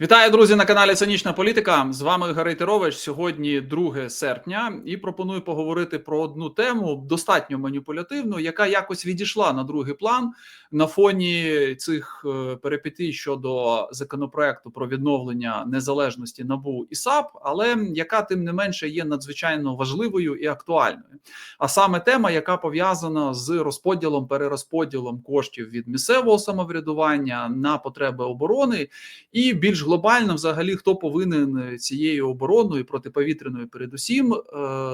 Вітаю, друзі, на каналі Цинічна Політика. З вами Гарей Терович. Сьогодні 2 серпня, і пропоную поговорити про одну тему достатньо маніпулятивну, яка якось відійшла на другий план на фоні цих е, перипетій щодо законопроекту про відновлення незалежності НАБУ і САП, але яка тим не менше є надзвичайно важливою і актуальною. А саме тема, яка пов'язана з розподілом перерозподілом коштів від місцевого самоврядування на потреби оборони, і більш глобально, взагалі, хто повинен цією обороною протиповітряною, передусім е,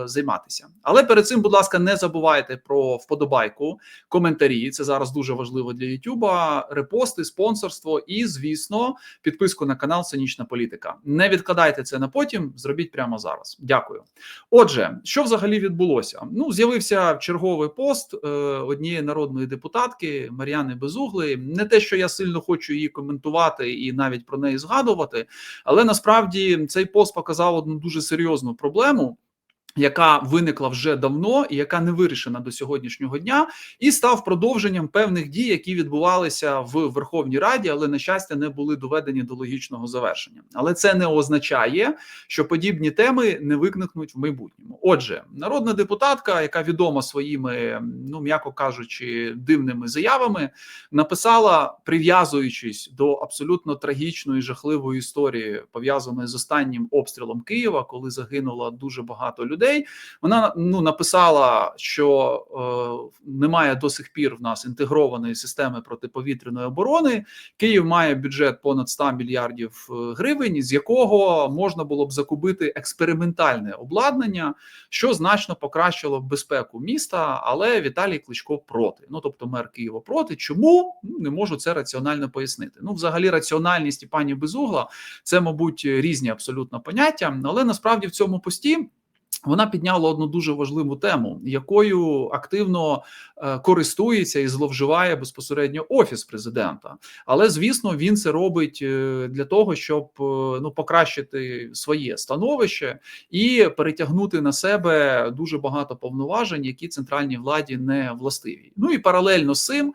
займатися. Але перед цим, будь ласка, не забувайте про вподобайку, коментарі. Це зараз дуже важливо для Ютуба. Репости, спонсорство і, звісно, підписку на канал Цинічна Політика. Не відкладайте це на потім. Зробіть прямо зараз. Дякую. Отже, що взагалі відбулося? Ну, з'явився черговий пост е, однієї народної депутатки Мар'яни Безугли. Не те, що я сильно хочу її коментувати і навіть про неї згадувати згадувати. Але насправді цей пост показав одну дуже серйозну проблему яка виникла вже давно і яка не вирішена до сьогоднішнього дня, і став продовженням певних дій, які відбувалися в Верховній Раді, але на щастя не були доведені до логічного завершення. Але це не означає, що подібні теми не виникнуть в майбутньому. Отже, народна депутатка, яка відома своїми, ну м'яко кажучи, дивними заявами, написала, прив'язуючись до абсолютно трагічної жахливої історії, пов'язаної з останнім обстрілом Києва, коли загинуло дуже багато людей людей. Вона ну написала, що е, немає до сих пір в нас інтегрованої системи протиповітряної оборони. Київ має бюджет понад 100 мільярдів е, гривень, з якого можна було б закупити експериментальне обладнання, що значно покращило б безпеку міста. Але Віталій Кличко проти. Ну тобто, мер Києва проти. Чому ну, не можу це раціонально пояснити? Ну, взагалі, раціональність і пані Безугла це, мабуть, різні абсолютно поняття, але насправді в цьому пості. Вона підняла одну дуже важливу тему, якою активно е, користується і зловживає безпосередньо офіс президента. Але звісно, він це робить е, для того, щоб е, ну покращити своє становище і перетягнути на себе дуже багато повноважень, які центральній владі не властиві. Ну і паралельно з цим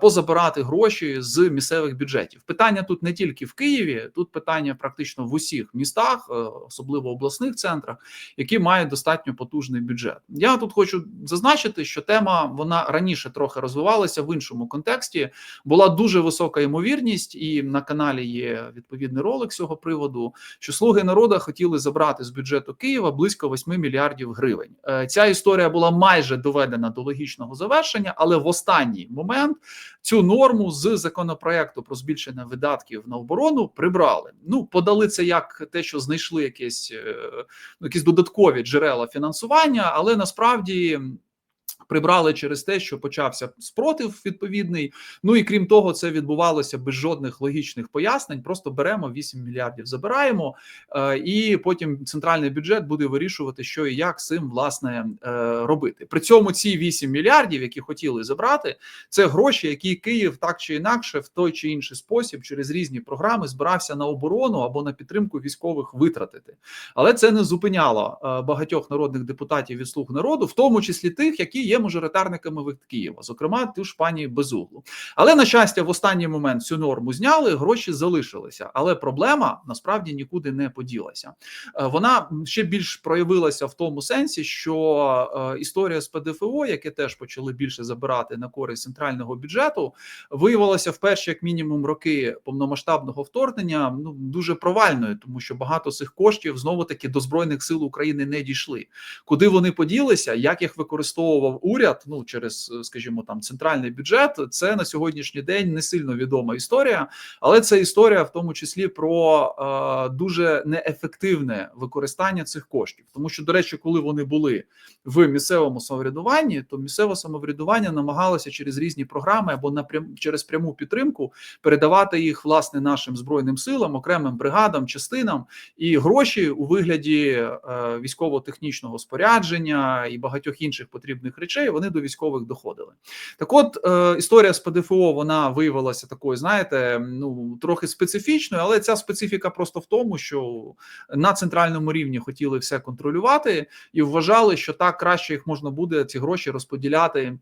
позабирати гроші з місцевих бюджетів. Питання тут не тільки в Києві, тут питання практично в усіх містах, особливо в обласних центрах, які має достатньо потужний бюджет. Я тут хочу зазначити, що тема вона раніше трохи розвивалася в іншому контексті. Була дуже висока ймовірність, і на каналі є відповідний ролик з цього приводу. Що слуги народу хотіли забрати з бюджету Києва близько 8 мільярдів гривень. Е, ця історія була майже доведена до логічного завершення, але в останній момент цю норму з законопроекту про збільшення видатків на оборону прибрали. Ну подали це як те, що знайшли якесь е, ну, якісь додаткові джерела фінансування, але насправді прибрали через те, що почався спротив відповідний. Ну і крім того, це відбувалося без жодних логічних пояснень. Просто беремо 8 мільярдів, забираємо, е, і потім центральний бюджет буде вирішувати, що і як цим власне е, робити. При цьому ці 8 мільярдів, які хотіли забрати, це гроші, які Київ так чи інакше в той чи інший спосіб через різні програми збирався на оборону або на підтримку військових витратити. Але це не зупиняло е, багатьох народних депутатів від слуг народу, в тому числі тих, які є мажоритарниками від Києва, зокрема ту ж пані Безуглу. Але на щастя, в останній момент цю норму зняли, гроші залишилися. Але проблема насправді нікуди не поділася. Е, вона ще більш проявилася в тому сенсі, що е, історія з ПДФО, яке теж почали більше забирати на користь центрального бюджету, виявилася в перші, як мінімум, роки повномасштабного вторгнення ну дуже провальною, тому що багато цих коштів знову таки до збройних сил України не дійшли. Куди вони поділися, як їх використовував уряд, ну через, скажімо, там центральний бюджет, це на сьогоднішній день не сильно відома історія, але це історія в тому числі про е, дуже неефективне використання цих коштів. Тому що, до речі, коли вони були в місцевому самоврядуванні, то місцеве самоврядування намагалося через різні програми або напрям через пряму підтримку передавати їх власне нашим збройним силам, окремим бригадам, частинам і гроші у вигляді е, військово-технічного спорядження і багатьох інших потрібних речей речей вони до військових доходили. Так, от е, історія з ПДФО вона виявилася такою, знаєте, ну трохи специфічною, але ця специфіка просто в тому, що на центральному рівні хотіли все контролювати і вважали, що так краще їх можна буде ці гроші розподіляти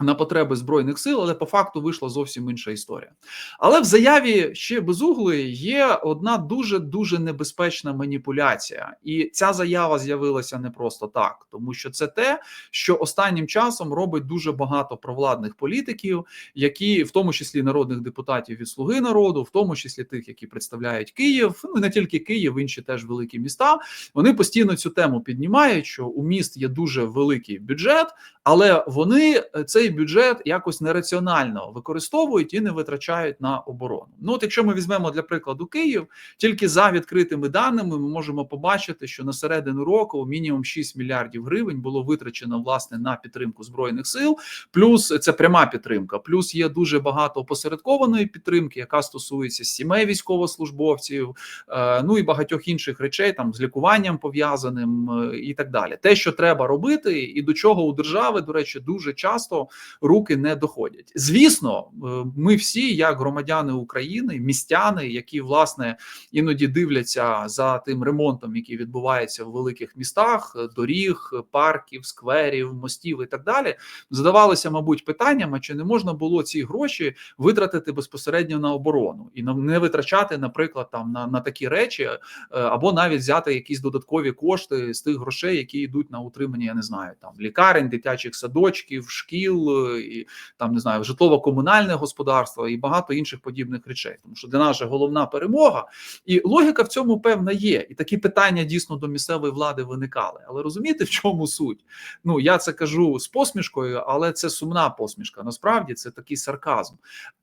На потреби збройних сил, але по факту вийшла зовсім інша історія. Але в заяві ще безуглої є одна дуже дуже небезпечна маніпуляція, і ця заява з'явилася не просто так, тому що це те, що останнім часом робить дуже багато провладних політиків, які в тому числі народних депутатів від Слуги народу, в тому числі тих, які представляють Київ, ну не тільки Київ, інші теж великі міста. Вони постійно цю тему піднімають, що у міст є дуже великий бюджет, але вони цей бюджет якось нераціонально використовують і не витрачають на оборону. Ну от якщо ми візьмемо для прикладу Київ, тільки за відкритими даними ми можемо побачити, що на середину року мінімум 6 мільярдів гривень було витрачено власне на підтримку збройних сил. Плюс це пряма підтримка. Плюс є дуже багато опосередкованої підтримки, яка стосується сімей військовослужбовців, е, ну і багатьох інших речей, там з лікуванням пов'язаним е, і так далі. Те, що треба робити, і до чого у держави, до речі, дуже часто руки не доходять. Звісно, е, ми всі, як громадяни України, містяни, які власне іноді дивляться за тим ремонтом, який відбувається в великих містах, доріг, парків, скверів, мостів і так далі, задавалися, мабуть, питанням, а чи не можна було ці гроші витратити безпосередньо на оборону і не витрачати, наприклад, там на, на такі речі, е, або навіть взяти якісь додаткові кошти з тих грошей, які йдуть на утримання, я не знаю, там лікарень, дитячих садочків, шкіл, і там не знаю, житлово-комунальне господарство і багато інших подібних речей, тому що для нас же головна перемога, і логіка в цьому певна є. І такі питання дійсно до місцевої влади виникали. Але розумієте, в чому суть? Ну я це кажу з посмішкою, але це сумна посмішка. Насправді це такий сарказм.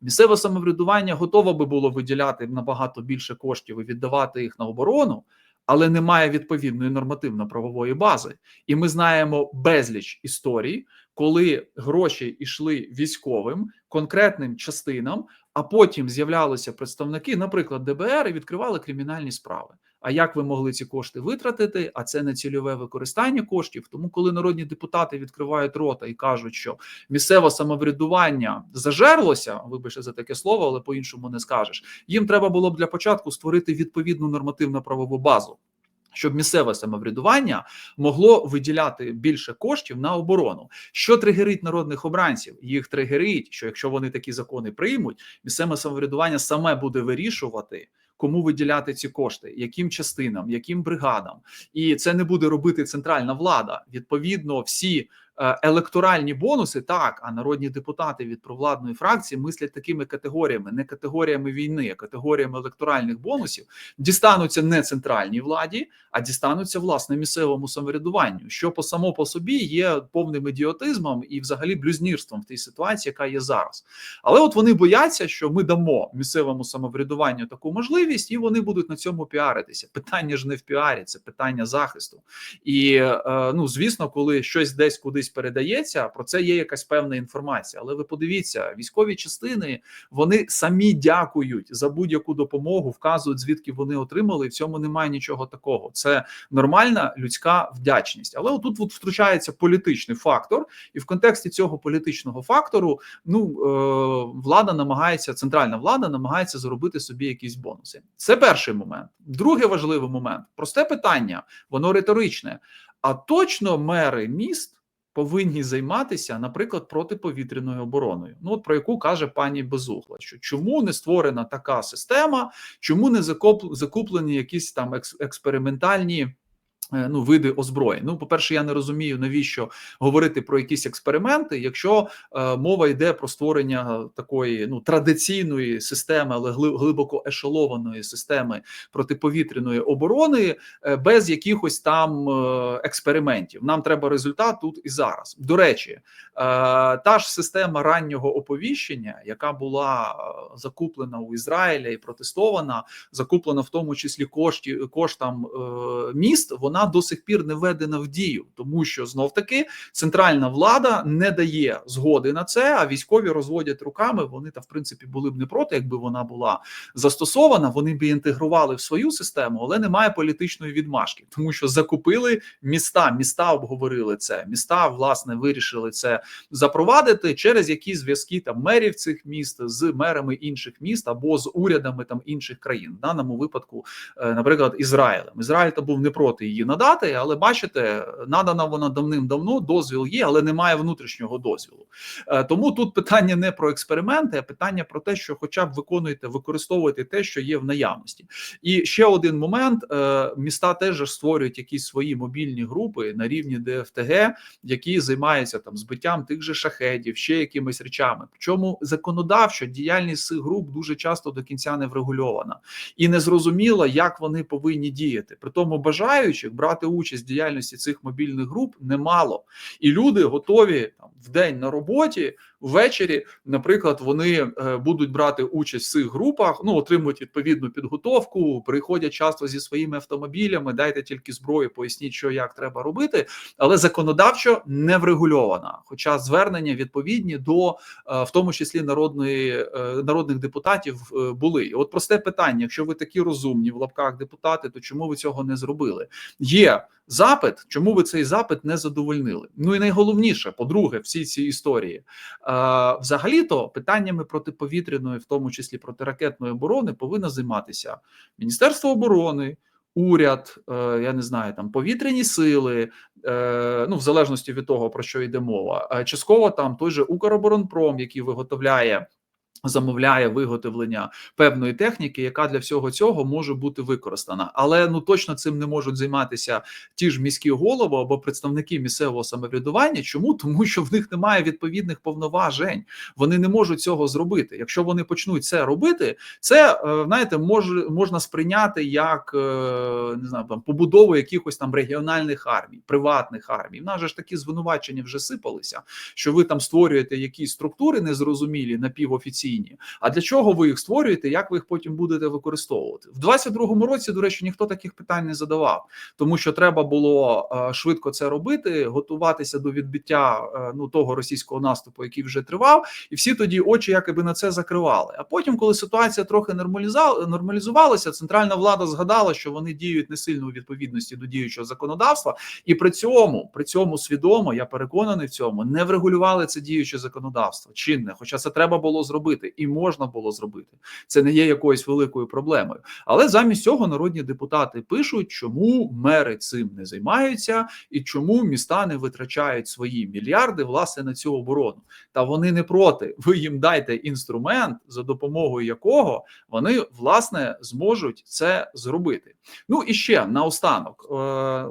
Місцеве самоврядування готове би було виділяти набагато більше коштів і віддавати їх на оборону. Але немає відповідної нормативно-правової бази, і ми знаємо безліч історій, коли гроші йшли військовим конкретним частинам, а потім з'являлися представники, наприклад, ДБР, і відкривали кримінальні справи. А як ви могли ці кошти витратити? А це не цільове використання коштів. Тому, коли народні депутати відкривають рота і кажуть, що місцеве самоврядування зажерлося, вибачте за таке слово, але по-іншому не скажеш. Їм треба було б для початку створити відповідну нормативно правову базу. Щоб місцеве самоврядування могло виділяти більше коштів на оборону, що тригерить народних обранців, їх тригерить, що якщо вони такі закони приймуть, місцеве самоврядування саме буде вирішувати, кому виділяти ці кошти, яким частинам, яким бригадам, і це не буде робити центральна влада. Відповідно, всі електоральні бонуси, так, а народні депутати від провладної фракції мислять такими категоріями, не категоріями війни, а категоріями електоральних бонусів, дістануться не центральній владі, а дістануться власне місцевому самоврядуванню, що по само по собі є повним ідіотизмом і, взагалі, блюзнірством в тій ситуації, яка є зараз. Але от вони бояться, що ми дамо місцевому самоврядуванню таку можливість, і вони будуть на цьому піаритися. Питання ж не в піарі, це питання захисту. І е, ну звісно, коли щось десь кудись передається, про це є якась певна інформація. Але ви подивіться, військові частини вони самі дякують за будь-яку допомогу, вказують звідки вони отримали. І в цьому немає нічого такого. Це нормальна людська вдячність. Але отут от втручається політичний фактор, і в контексті цього політичного фактору ну е, влада намагається, центральна влада намагається заробити собі якісь бонуси. Це перший момент. Другий важливий момент просте питання, воно риторичне. А точно мери міст повинні займатися, наприклад, протиповітряною обороною. Ну от про яку каже пані Безугла, що чому не створена така система, чому не закуплені якісь там експериментальні. Е, ну, види озброєнь. Ну, по-перше, я не розумію, навіщо говорити про якісь експерименти, якщо е, мова йде про створення такої ну традиційної системи, але глибоко ешелованої системи протиповітряної оборони, е, без якихось там е, експериментів. Нам треба результат тут і зараз. До речі, е, та ж система раннього оповіщення, яка була е, закуплена у Ізраїля і протестована, закуплена в тому числі кошті коштам е, міст, вона вона до сих пір не введена в дію, тому що знов таки центральна влада не дає згоди на це. А військові розводять руками. Вони та в принципі були б не проти, якби вона була застосована. Вони б інтегрували в свою систему, але немає політичної відмашки, тому що закупили міста. Міста обговорили це. Міста власне вирішили це запровадити через які зв'язки там мерів цих міст з мерами інших міст або з урядами там інших країн. В даному випадку, е, наприклад, Ізраїлем. Ізраїль та був не проти її надати, але бачите, надана вона давним-давно. Дозвіл є, але немає внутрішнього дозвілу. Е, Тому тут питання не про експерименти, а питання про те, що, хоча б виконуєте, використовуєте те, що є в наявності. І ще один момент: е, міста теж створюють якісь свої мобільні групи на рівні ДФТГ, які займаються там збиттям тих же шахедів, ще якимись речами. Причому законодавчо діяльність цих груп дуже часто до кінця не врегульована і не зрозуміло, як вони повинні діяти. При тому бажаючих брати участь в діяльності цих мобільних груп немало, і люди готові там в день на роботі. Ввечері, наприклад, вони е, будуть брати участь в цих групах, ну отримують відповідну підготовку, приходять часто зі своїми автомобілями. Дайте тільки зброю, поясніть, що як треба робити, але законодавчо не врегульована. Хоча звернення відповідні до е, в тому числі народної е, народних депутатів були. От просте питання: якщо ви такі розумні в лапках депутати, то чому ви цього не зробили? Є запит, чому ви цей запит не задовольнили? Ну і найголовніше, по-друге, всі ці історії. Взагалі-то питаннями протиповітряної, в тому числі протиракетної оборони, повинно займатися Міністерство оборони. Уряд, е, я не знаю, там повітряні сили, е, ну в залежності від того про що йде мова, Е, частково там той же Укроборонпром, який виготовляє. Замовляє виготовлення певної техніки, яка для всього цього може бути використана, але ну точно цим не можуть займатися ті ж міські голови або представники місцевого самоврядування. Чому тому, що в них немає відповідних повноважень, вони не можуть цього зробити. Якщо вони почнуть це робити, це е, знаєте, може можна сприйняти як е, не знаю там побудову якихось там регіональних армій, приватних армій. В нас же ж такі звинувачення вже сипалися, що ви там створюєте якісь структури незрозумілі напівофіційні. А для чого ви їх створюєте? Як ви їх потім будете використовувати в 22-му році? До речі, ніхто таких питань не задавав, тому що треба було е, швидко це робити, готуватися до відбиття е, ну того російського наступу, який вже тривав, і всі тоді очі якби на це закривали. А потім, коли ситуація трохи нормалізувалася, центральна влада згадала, що вони діють не сильно у відповідності до діючого законодавства, і при цьому при цьому свідомо я переконаний в цьому не врегулювали це діюче законодавство чинне, хоча це треба було зробити і можна було зробити. Це не є якоюсь великою проблемою. Але замість цього народні депутати пишуть, чому мери цим не займаються і чому міста не витрачають свої мільярди власне на цю оборону. Та вони не проти. Ви їм дайте інструмент, за допомогою якого вони власне зможуть це зробити. Ну і ще наостанок, е,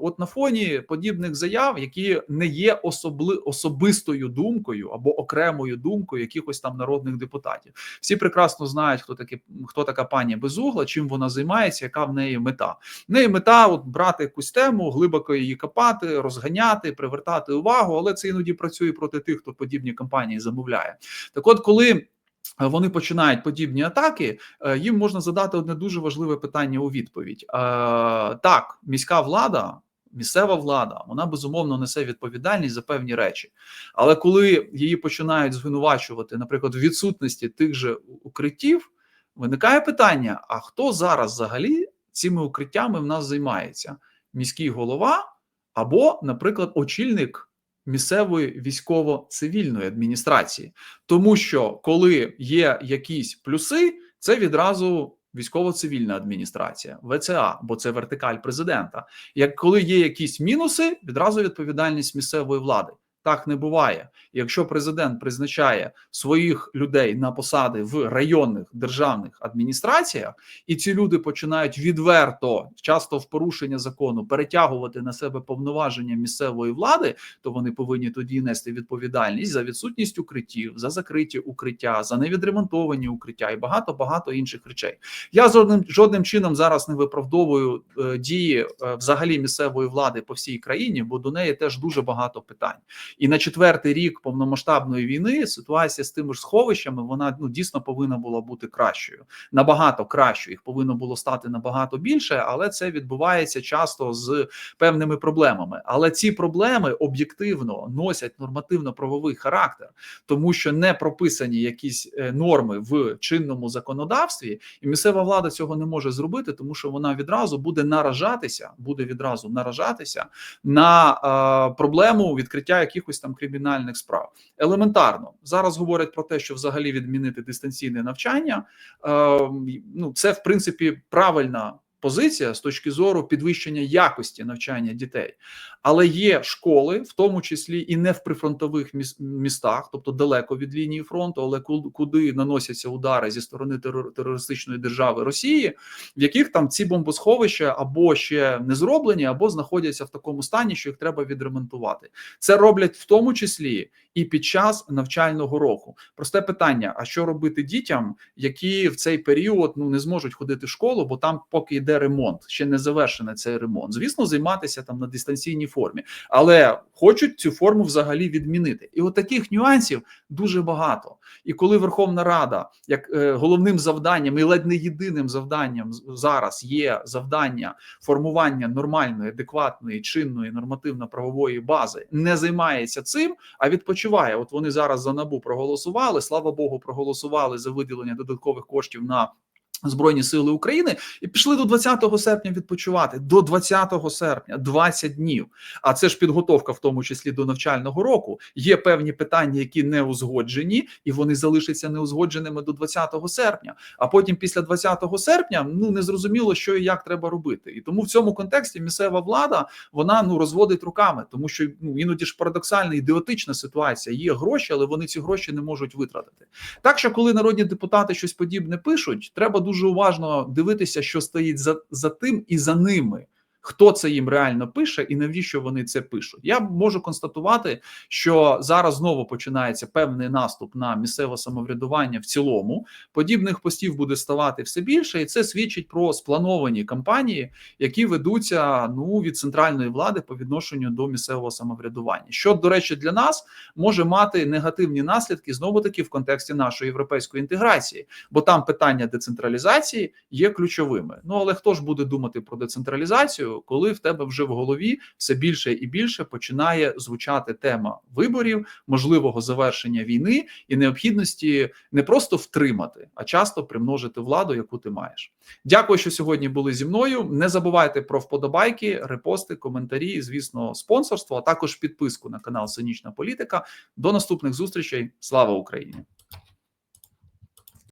от на фоні подібних заяв, які не є особли особистою думкою або окремою думкою якихось там народних депутатів. Всі прекрасно знають, хто такі, хто така пані Безугла, чим вона займається, яка в неї мета. В неї мета от брати якусь тему, глибоко її копати, розганяти, привертати увагу, але це іноді працює проти тих, хто подібні кампанії замовляє. Так, от коли. Вони починають подібні атаки. е, Їм можна задати одне дуже важливе питання у відповідь. Е, Так, міська влада, місцева влада, вона безумовно несе відповідальність за певні речі. Але коли її починають звинувачувати, наприклад, в відсутності тих же укриттів, виникає питання: а хто зараз взагалі цими укриттями в нас займається? Міський голова або, наприклад, очільник місцевої військово-цивільної адміністрації, тому що коли є якісь плюси, це відразу військово-цивільна адміністрація, ВЦА, бо це вертикаль президента. Як коли є якісь мінуси, відразу відповідальність місцевої влади. Так не буває. Якщо президент призначає своїх людей на посади в районних державних адміністраціях, і ці люди починають відверто, часто в порушення закону, перетягувати на себе повноваження місцевої влади, то вони повинні тоді нести відповідальність за відсутність укриттів, за закриті укриття, за невідремонтовані укриття і багато багато інших речей. Я жодним жодним чином зараз не виправдовую е, дії е, взагалі місцевої влади по всій країні, бо до неї теж дуже багато питань. І на четвертий рік повномасштабної війни ситуація з тими ж сховищами вона ну дійсно повинна була бути кращою, набагато кращою. Їх повинно було стати набагато більше, але це відбувається часто з певними проблемами. Але ці проблеми об'єктивно носять нормативно-правовий характер, тому що не прописані якісь е, норми в чинному законодавстві, і місцева влада цього не може зробити, тому що вона відразу буде наражатися, буде відразу наражатися на е, проблему відкриття якихось там кримінальних справ. Елементарно зараз говорять про те, що взагалі відмінити дистанційне навчання. Е, ну це в принципі правильна позиція з точки зору підвищення якості навчання дітей. Але є школи, в тому числі і не в прифронтових містах, тобто далеко від лінії фронту, але ку- куди наносяться удари зі сторони терор- терористичної держави Росії, в яких там ці бомбосховища або ще не зроблені, або знаходяться в такому стані, що їх треба відремонтувати. Це роблять в тому числі і під час навчального року. Просте питання: а що робити дітям, які в цей період ну не зможуть ходити в школу, бо там поки йде ремонт, ще не завершений цей ремонт. Звісно, займатися там на дистанційній формі, але хочуть цю форму взагалі відмінити. І от таких нюансів дуже багато. І коли Верховна Рада, як е, головним завданням і ледь не єдиним завданням зараз є завдання формування нормальної, адекватної, чинної нормативно-правової бази, не займається цим, а відпочиває. От вони зараз за набу проголосували. Слава Богу, проголосували за виділення додаткових коштів на. Збройні сили України і пішли до 20 серпня відпочивати до 20 серпня, 20 днів. А це ж підготовка, в тому числі до навчального року. Є певні питання, які не узгоджені, і вони залишаться неузгодженими до 20 серпня. А потім, після 20 серпня, ну не зрозуміло, що і як треба робити. І тому в цьому контексті місцева влада вона ну розводить руками, тому що ну іноді ж парадоксальна ідіотична ситуація. Є гроші, але вони ці гроші не можуть витратити. Так що, коли народні депутати щось подібне пишуть, треба дуже уважно дивитися, що стоїть за, за тим і за ними. Хто це їм реально пише і навіщо вони це пишуть? Я можу констатувати, що зараз знову починається певний наступ на місцеве самоврядування в цілому. Подібних постів буде ставати все більше, і це свідчить про сплановані кампанії, які ведуться ну від центральної влади по відношенню до місцевого самоврядування. Що до речі, для нас може мати негативні наслідки знову таки в контексті нашої європейської інтеграції, бо там питання децентралізації є ключовими. Ну але хто ж буде думати про децентралізацію, коли в тебе вже в голові все більше і більше починає звучати тема виборів, можливого завершення війни і необхідності не просто втримати, а часто примножити владу, яку ти маєш. Дякую, що сьогодні були зі мною. Не забувайте про вподобайки, репости, коментарі, і, звісно, спонсорство, а також підписку на канал Цинічна Політика. До наступних зустрічей. Слава Україні!